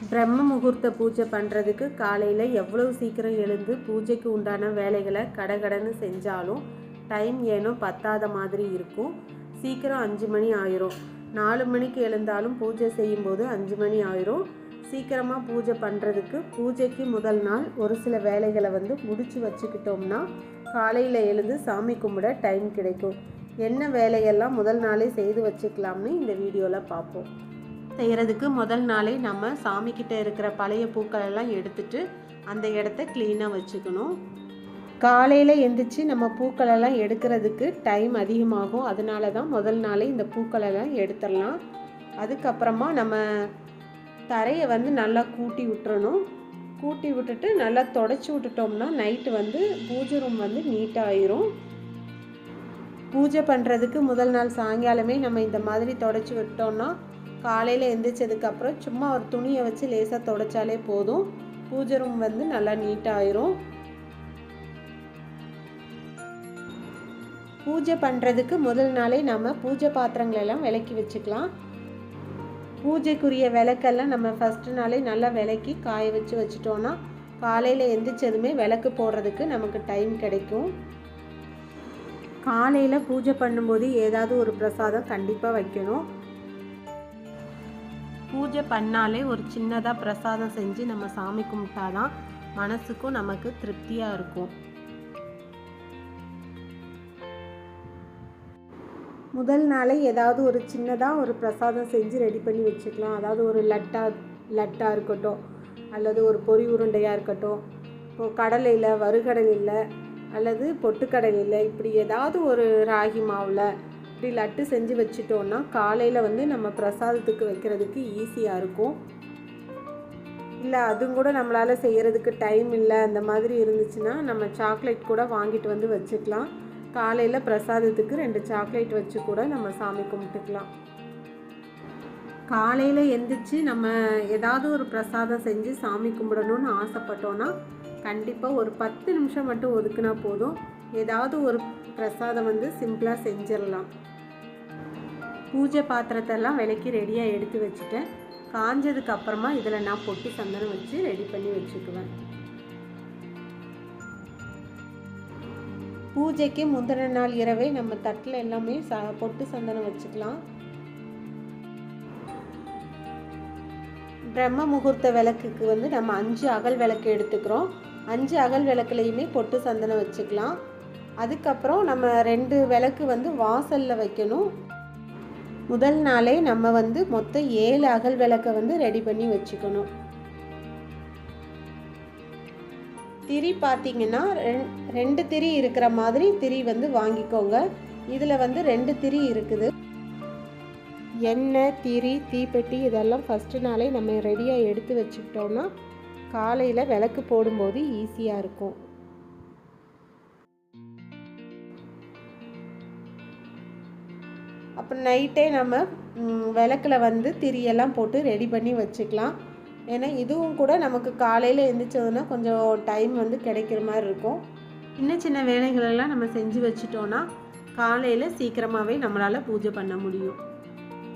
பிரம்ம முகூர்த்த பூஜை பண்ணுறதுக்கு காலையில் எவ்வளவு சீக்கிரம் எழுந்து பூஜைக்கு உண்டான வேலைகளை கடகடன்னு செஞ்சாலும் டைம் ஏனோ பத்தாத மாதிரி இருக்கும். சீக்கிரம் அஞ்சு மணி ஆயிரும். நாலு மணிக்கு எழுந்தாலும் பூஜை செய்யும்போது அஞ்சு மணி ஆயிரும். சீக்கிரமாக பூஜை பண்ணுறதுக்கு பூஜைக்கு முதல் நாள் ஒரு சில வேலைகளை வந்து முடிச்சு வச்சுக்கிட்டோம்னா காலையில் எழுந்து சாமி கும்பிட டைம் கிடைக்கும். என்ன வேலையெல்லாம் முதல் நாளே செய்து வச்சுக்கலாம்னு இந்த வீடியோவில் பார்ப்போம். செய்கிறதுக்கு முதல் நாளே நம்ம சாமிக்கிட்ட இருக்கிற பழைய பூக்கள் எல்லாம் எடுத்துட்டு அந்த இடத்த க்ளீனாக வச்சுக்கணும். காலையில் எந்திரிச்சு நம்ம பூக்களெல்லாம் எடுக்கிறதுக்கு டைம் அதிகமாகும். அதனால தான் முதல் நாளே இந்த பூக்களெல்லாம் எடுத்துடலாம். அதுக்கப்புறமா நம்ம தரையை வந்து நல்லா கூட்டி விட்டுறணும். கூட்டி விட்டுட்டு நல்லா தொடச்சி விட்டுட்டோம்னா நைட்டு வந்து பூஜை ரூம் வந்து நீட்டாயிரும் பூஜை பண்ணுறதுக்கு முதல் நாள் சாயங்காலமே நம்ம இந்த மாதிரி தொடச்சி விட்டோம்னா காலையில் எந்திரிச்சதுக்கப்புறம் சும்மா ஒரு துணியை வச்சு லேசாக தொடச்சாலே போதும். பூஜை ரூம் வந்து நல்லா நீட்டாகிரும் பூஜை பண்ணுறதுக்கு முதல் நாளே நம்ம பூஜை பாத்திரங்கள் எல்லாம் விளக்கி வச்சுக்கலாம். பூஜைக்குரிய விளக்கெல்லாம் நம்ம ஃபஸ்ட்டு நாளே நல்லா விளக்கி காய வச்சு வச்சுட்டோன்னா காலையில் எந்திரிச்சதுமே விளக்கு போடுறதுக்கு நமக்கு டைம் கிடைக்கும். காலையில் பூஜை பண்ணும்போது ஏதாவது ஒரு பிரசாதம் கண்டிப்பாக வைக்கணும். பூஜை பண்ணாலே ஒரு சின்னதாக பிரசாதம் செஞ்சு நம்ம சாமி கும்பிட்டாதான் மனசுக்கும் நமக்கு திருப்தியாக இருக்கும். முதல் நாளே ஏதாவது ஒரு சின்னதாக ஒரு பிரசாதம் செஞ்சு ரெடி பண்ணி வச்சுக்கலாம். அதாவது ஒரு லட்டா லட்டாக இருக்கட்டும் அல்லது ஒரு பொரி உருண்டையாக இருக்கட்டும் இப்போ கடலையில் வறுகடலையில் அல்லது பொட்டுக்கடலையில் இப்படி ஏதாவது ஒரு ராகி மாவில் இப்படி லட்டு செஞ்சு வச்சிட்டோன்னா காலையில் வந்து நம்ம பிரசாதத்துக்கு வைக்கிறதுக்கு ஈஸியாக இருக்கும். இல்லை அதுவும் கூட நம்மளால் செய்கிறதுக்கு டைம் இல்லை அந்த மாதிரி இருந்துச்சுன்னா நம்ம சாக்லேட் கூட வாங்கிட்டு வந்து வச்சுக்கலாம். காலையில் பிரசாதத்துக்கு ரெண்டு சாக்லேட் வச்சு கூட நம்ம சாமி கும்பிட்டுக்கலாம். காலையில் எந்திரிச்சு நம்ம ஏதாவது ஒரு பிரசாதம் செஞ்சு சாமி கும்பிடணும்னு ஆசைப்பட்டோன்னா கண்டிப்பாக ஒரு பத்து நிமிஷம் மட்டும் ஒதுக்குனா போதும். ஏதாவது ஒரு பிரசாதம் வந்து சிம்பிளாக செஞ்சிடலாம். பூஜை பாத்திரத்தெல்லாம் விலைக்கு ரெடியாக எடுத்து வச்சுட்டேன். காஞ்சதுக்கு அப்புறமா இதில் நான் பொட்டி சந்தனம் வச்சு ரெடி பண்ணி வச்சுக்குவேன். பூஜைக்கு முந்தின நாள் இரவே நம்ம தட்டில் எல்லாமே ச பொட்டு சந்தனம் வச்சுக்கலாம். பிரம்ம முகூர்த்த விளக்குக்கு வந்து நம்ம அஞ்சு அகல் விளக்கு எடுத்துக்கிறோம். அஞ்சு அகல் விளக்குலையுமே பொட்டு சந்தனம் வச்சுக்கலாம். அதுக்கப்புறம் நம்ம ரெண்டு விளக்கு வந்து வாசலில் வைக்கணும். முதல் நாளே நம்ம வந்து மொத்தம் ஏழு அகல் விளக்கை வந்து ரெடி பண்ணி வச்சுக்கணும். திரி பார்த்தீங்கன்னா ரெண்டு திரி இருக்கிற மாதிரி திரி வந்து வாங்கிக்கோங்க. இதில் வந்து ரெண்டு திரி இருக்குது. எண்ணெய் திரி தீப்பெட்டி இதெல்லாம் ஃபஸ்ட்டு நாளே நம்ம ரெடியாக எடுத்து வச்சுக்கிட்டோம்னா காலையில் விளக்கு போடும்போது ஈஸியாக இருக்கும். அப்புறம் நைட்டே நம்ம விளக்கில் வந்து திரியெல்லாம் போட்டு ரெடி பண்ணி வச்சுக்கலாம். ஏன்னா இதுவும் கூட நமக்கு காலையில் எழுந்திரிச்சதுன்னா கொஞ்சம் டைம் வந்து கிடைக்கிற மாதிரி இருக்கும். சின்ன சின்ன வேலைகளெல்லாம் நம்ம செஞ்சு வச்சிட்டோன்னா காலையில் சீக்கிரமாகவே நம்மளால் பூஜை பண்ண முடியும்.